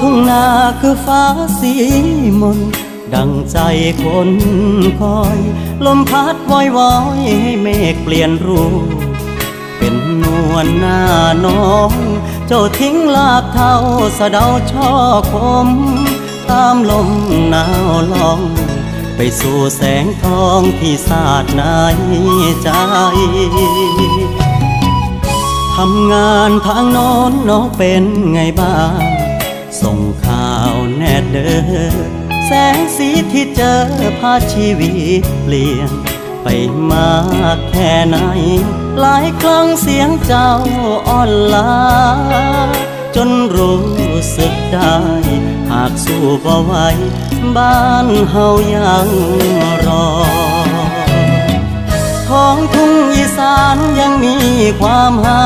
ทุ่งนาคือฟ้าสีมน ดังใจคนคอย ลมพัดวอยวอยให้เมฆเปลี่ยนรูป เป็นนวลหน้าน้อง เจ้าทิ้งลาบเท่าสะเดาช่อคม ตามลมหนาวลอง ไปสู่แสงทองที่สาดในใจทำงานทางโน้นน้องเป็นไงบ้าง ส่งข่าวแน่เด้อแสงสีที่เจอพาชีวิตเปลี่ยน ไปมากแค่ไหน หลายครั้งเสียงเจ้าอ่อนล้าจนรู้สึกได้ หากสู้บ่ไหวบ้านเฮายังรอท้องทุ่งอีสานยังมีความหา